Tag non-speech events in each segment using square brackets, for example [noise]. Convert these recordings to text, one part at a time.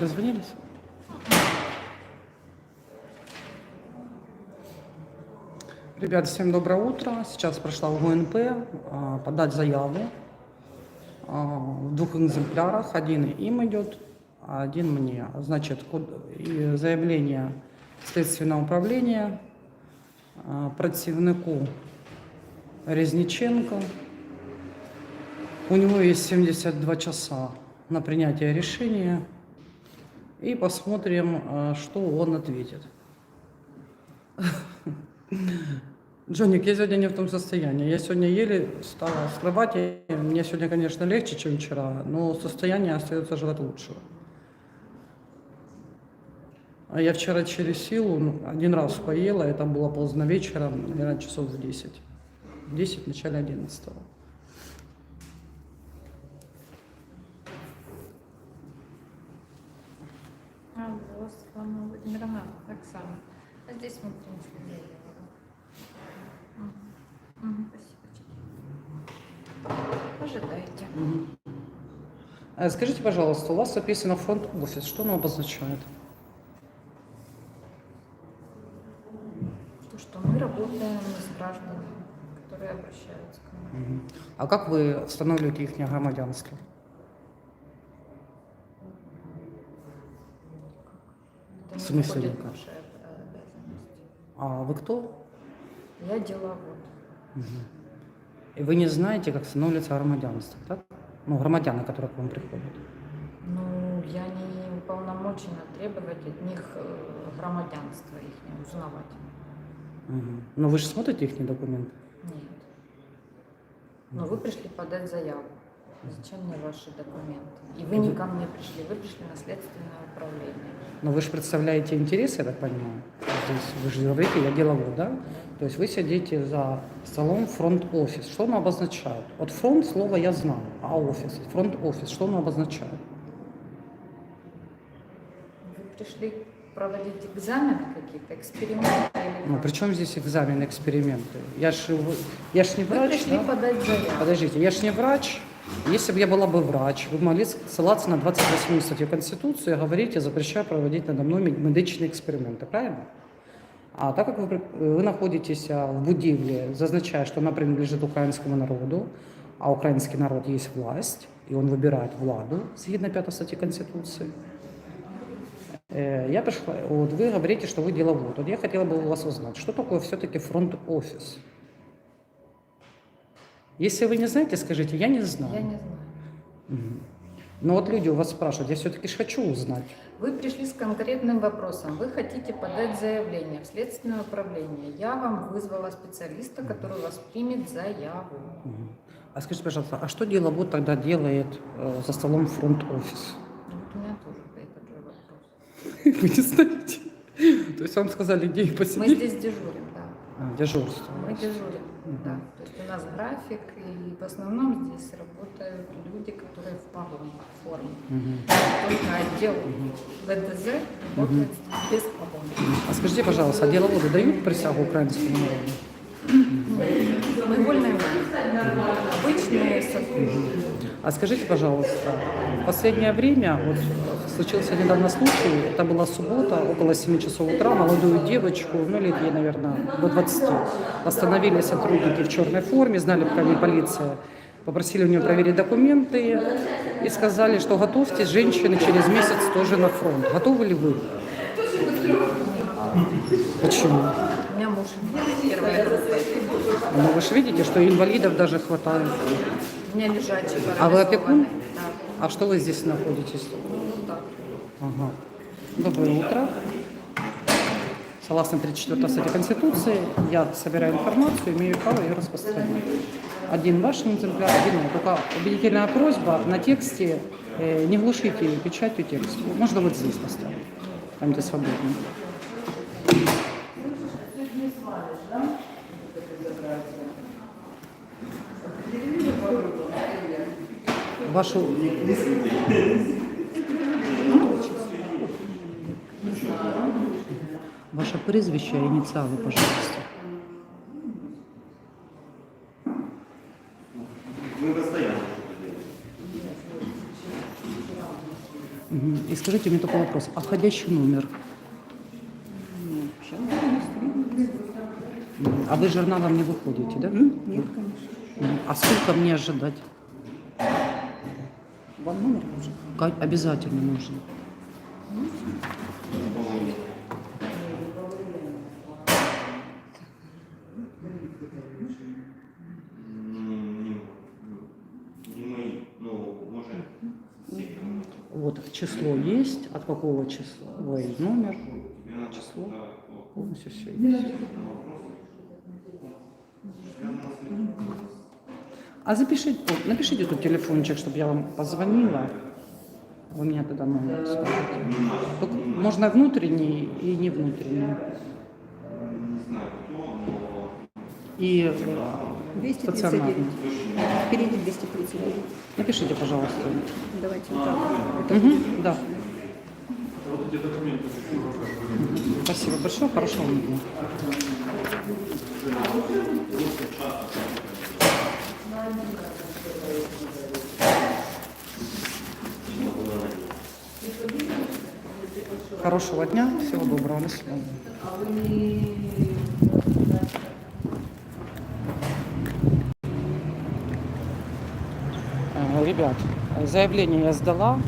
Дозвонились? Ребят, всем доброе утро. Сейчас прошла в ГУНП а, подать заяву а, в двух экземплярах. Один им идет, один мне. Значит, заявление Следственного управления а, противнику Резниченко. У него есть 72 часа на принятие решения. И посмотрим, а, что он ответит. Джоник, я сегодня не в том состоянии. Я сегодня еле встала с кровати. Мне сегодня, конечно, легче, чем вчера, но состояние остается желать лучшего. А я вчера через силу ну, один раз поела, это было поздно вечером, наверное, часов в 10. В 10, в начале 11. Алло, Светлана Владимировна, Оксана. А здесь мы, в принципе, заявили. Мгм. Мгм, Спасибо. Ожидайте. Э, Скажите, пожалуйста, у вас написано фронт офис. Что оно обозначает? То, что мы работаем с гражданами, которые обращаются к нам. А как вы встановлюєте їхнє громадянство? В не смысле никак? наши э, обязанности. А вы кто? Я деловод. И вы не знаете, как становится громадянство, так? Ну, громадяне, которые к вам приходят. Ну, я не уполномочена требовать от них э, громадянства их узнавать. Мгм. Но вы же смотрите их документы? Нет. Но вы пришли подать заяву. Зачем мне ваши документы? И вы не ко мне пришли, вы пришли на следственное управление. Но вы же представляете интересы, я так понимаю. Здесь вы же говорите, я деловой, да? То есть вы сидите за столом фронт-офис. Что оно обозначает? Вот фронт слово я знаю, а офис, фронт-офис, что оно обозначает? Вы пришли проводить экзамены какие-то, эксперименты или Ну, как? при чем здесь экзамен, эксперименты? Я ж, вы- я ж не Вы врач, пришли да? подать заяву. Подождите, я ж не врач. Если бы я была бы врач, вы могли ссылаться на 28 статью Конституции и говорить, я запрещаю проводить надо мной мед- медичные эксперименты, правильно? А так как вы, при- вы находитесь а, в будівлі, зазначая, что она принадлежит украинскому народу, а украинский народ есть власть, и он выбирает владу, згідно 5 статьи Конституции, Э, я пришла, вот вы говорите, что вы деловод. Вот я хотела бы у вас узнать, что такое все-таки фронт-офис? Если вы не знаете, скажите, я не знаю. Я не знаю. Но вот люди у вас спрашивают, я все-таки хочу узнать. Вы пришли с конкретным вопросом. Вы хотите подать заявление в следственное управление. Я вам вызвала специалиста, который вас примет заяву. А скажите, пожалуйста, а что деловод тогда делает э, за столом фронт-офис? Вот у меня тоже этот же вопрос. [laughs] Вы не знаете? То есть вам сказали, иди Мы посиди? здесь дежурим. А, дежурство. Мы дежурим, Мгм. да. То есть у нас график, и в основном здесь работают люди, которые в в форме. Мгм. Только отдел ВДЗ работает без погон. А скажите, пожалуйста, а деловоды дают присягу украинскому народу? Мы вольные люди. Обычные сотрудники. А скажите, пожалуйста, в последнее время, вот случился недавно случай, это была суббота, около 7 часов утра, молодую девочку, ну лет ей, наверное, до 20, остановили сотрудники в черной форме, знали, пока не полиция, попросили у нее проверить документы и сказали, что готовьтесь, женщины через месяц тоже на фронт. Готовы ли вы? Почему? У меня муж. Ну, вы же видите, что инвалидов даже хватает. Меня лежачий А вы опекун? Да. А что вы здесь находитесь? Ну, так. Ага. Доброе утро. Согласно 34 статье Конституции, я собираю информацию, имею право ее распространять. Один ваш экземпляр, один мой. Только убедительная просьба на тексте, э, не глушите печатью текст. Можно вот здесь поставить, там где свободно. Вашу Ваше прізвище, ініціали, пожалуйста. Мы постоянно что-то делаем. Мгм. И скажите мне такой вопрос. А входящий номер? Ну, сейчас зарегистрировались. М, А вы журналом не выходите, да? М? Нет, конечно. Мгм. А сколько мне ожидать? Вам номер нужен? Обязательно ну, може, Вот число есть. От какого числа? Ой, номер, число. Полностью все есть. А запишите, напишите тут телефончик, чтобы я вам позвонила. Вы мне тогда номер скажете. Только можно внутренний и не внутренний. И э, 239. стационарный. Впереди 239. Напишите, пожалуйста. Давайте вот так. Это будет да. Спасибо большое, хорошего вам дня. Хорошего дня, всего доброго, до свидания. Э, Ребят, э, заявление я сдала,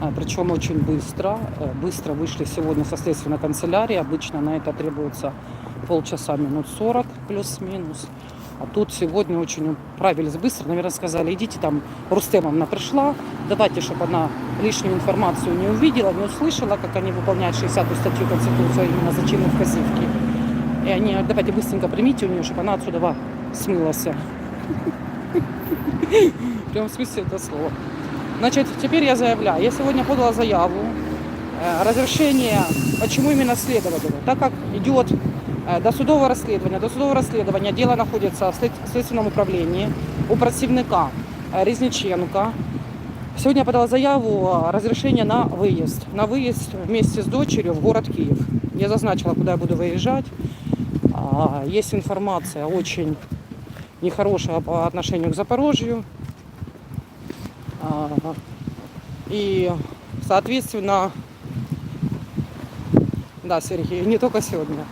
а, причем очень быстро. Э, Быстро вышли сегодня со следственной канцелярии. Обычно на это требуется полчаса, минут 40 плюс-минус. А тут сегодня очень управились быстро. Наверное, сказали, идите там, Рустемовна пришла, давайте, чтобы она лишнюю информацию не увидела, не услышала, как они выполняют 60-ю статью Конституции, а именно зачем их вказівки. И они, давайте быстренько примите у нее, чтобы она отсюда смылась. Прям в смысле это слова. Значит, теперь я заявляю. Я сегодня подала заяву. э, Разрешение, почему именно следователю? Так как идет э, досудовое расследование, досудовое расследование, дело находится в след- следственном управлении у противника э, Резниченко. Сегодня я подала заяву о разрешение на выезд. На выезд вместе с дочерью в город Киев. Я зазначила, куда я буду выезжать. А, Есть информация очень нехорошая по отношению к Запорожью. А, И, соответственно, да, Сергей, не только сегодня.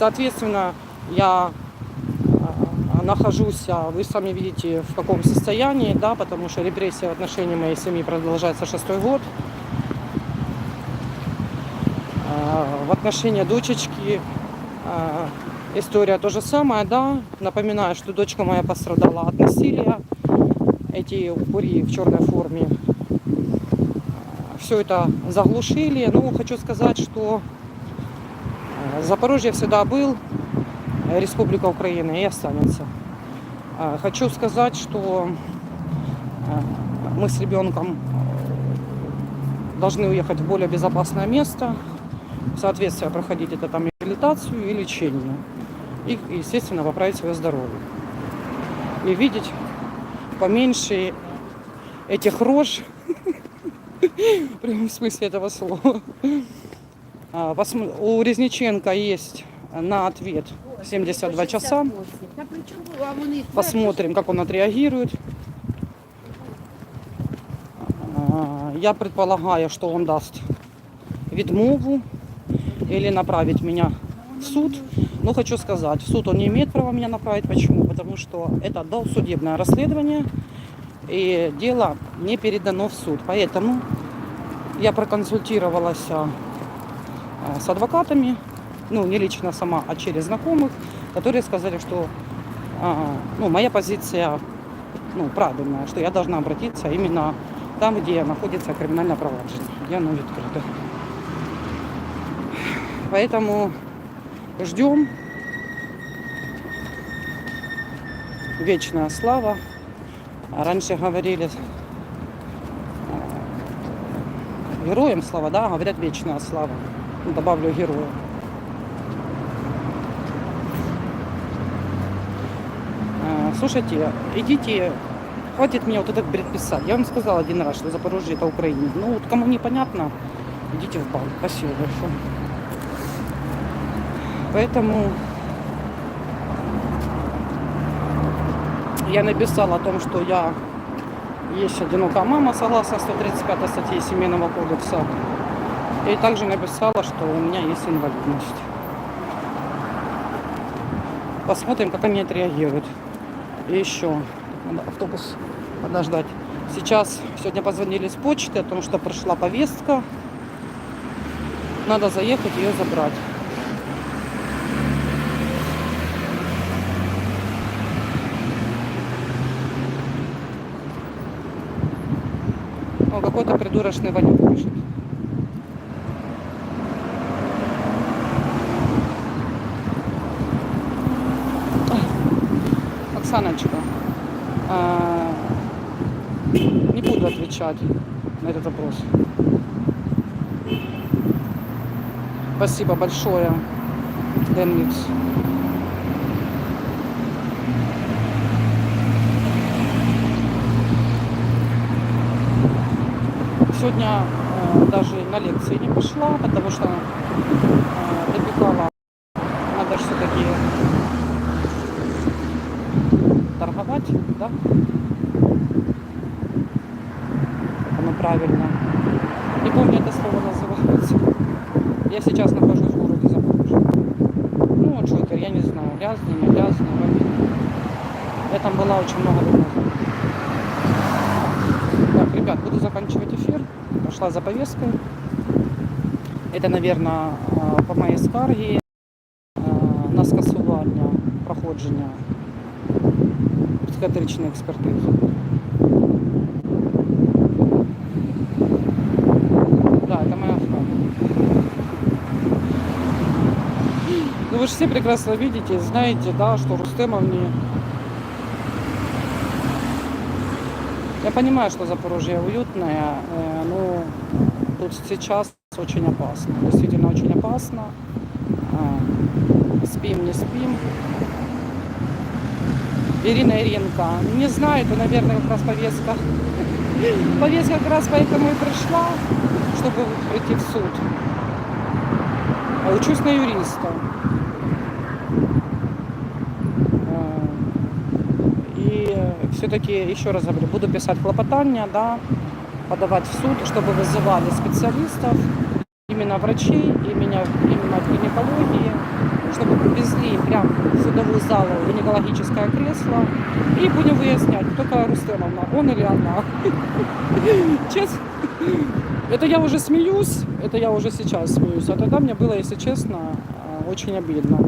Соответственно, я а, нахожусь, а, вы сами видите, в каком состоянии, да, потому что репрессия в отношении моей семьи продолжается шестой год. А, В отношении дочечки история то же самое, да. Напоминаю, что дочка моя пострадала от насилия. Эти упыри в черной форме все это заглушили. Ну, хочу сказать, что Запорожье всегда был э, Республика Украина и останется. Э, Хочу сказать, что э, мы с ребенком э, должны уехать в более безопасное место, соответственно, проходить это там реабилитацию и лечение. И, естественно, поправить свое здоровье. И видеть поменьше этих рож, [laughs] в прямом смысле этого слова. А, У Резниченко есть на ответ 72 часа. Посмотрим, как он отреагирует. А, Я предполагаю, что он даст відмову или направить меня в суд. Но хочу сказать, в суд он не имеет права меня направить. Почему? Потому что это досудебное расследование, и дело не передано в суд. Поэтому я проконсультировалась с адвокатами, ну не лично сама, а через знакомых, которые сказали, что а, ну, моя позиция ну, правильная, что я должна обратиться именно там, где находится криминальное проваджение, где оно открыто. Поэтому ждем. Вечная слава. А Раньше говорили э, героям слава, да, говорят вечная слава. Ну, добавлю героя. Э, Слушайте, идите, хватит мне вот этот бред писать. Я вам сказала один раз, что Запорожье это Украина. Ну вот кому непонятно, идите в банк. Спасибо большое. Поэтому я написала о том, что я есть одинокая мама, согласно 135 статье Семейного кодекса. И также написала, что у меня есть инвалидность. Посмотрим, как они отреагируют. И еще, надо автобус подождать. Сейчас, сегодня позвонили с почты о том, что пришла повестка. Надо заехать ее забрать. О, какой-то придурочный Ванюк пишет. Оксаночка, а, не буду отвечать на этот вопрос. Спасибо большое, Денмикс. Сегодня э, даже на лекции не пошла, потому что э, допекала. Надо же все-таки торговать, да? Оно правильно. Не помню это слово называется. Я сейчас нахожусь в городе Запорожье. Ну, вот что я не знаю, грязный, не грязный. Я там была очень много лет. Так, ребят, буду заканчивать эфир. Пошла за повесткой. Это, наверное, по моей скаргі е, на скасування проходження психіатричної експертизи. Да, это моя. Ну вы же все прекрасно видите, знаете, да, что Рустемовне... Я понимаю, что Запорожье уютное, э, но тут сейчас очень опасно. Действительно очень опасно. А, Спим, не спим. Ирина Иренко. Не знаю, это, наверное, как раз повестка. Повестка как раз поэтому и пришла, чтобы прийти в суд. А Учусь на юриста. А, И все-таки, еще раз говорю, буду писать клопотания, да, подавать в суд, чтобы вызывали специалистов, именно врачей, именно, именно в гинекологии, чтобы привезли прям в судовую залу гинекологическое кресло. И будем выяснять, кто такая Рустемовна, он или она. [laughs] Честно, это я уже смеюсь, это я уже сейчас смеюсь, а тогда мне было, если честно, э, очень обидно.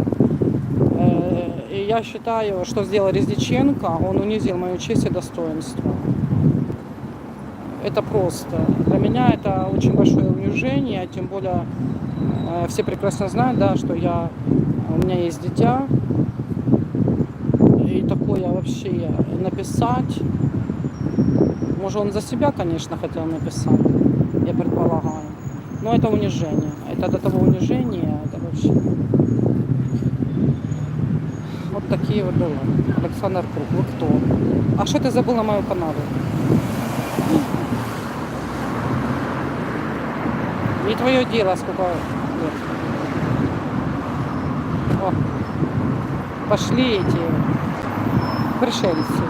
Э, И я считаю, что сделал Резниченко, он унизил мою честь и достоинство. Это просто. Для меня это очень большое унижение, тем более э, все прекрасно знают, да, что я, у меня есть дитя, и такое вообще написать, может он за себя, конечно, хотел написать, я предполагаю, но это унижение, это до того унижения, это вообще... Вот такие вот дела. Александр Круг, вы кто? А что ты забыл на мою каналу? Не твое дело, сколько лет. О, пошли эти пришельцы.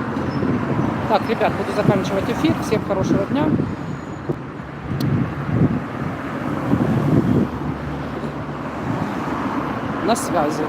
Так, ребят, буду заканчивать эфир. Всем хорошего дня. На связи.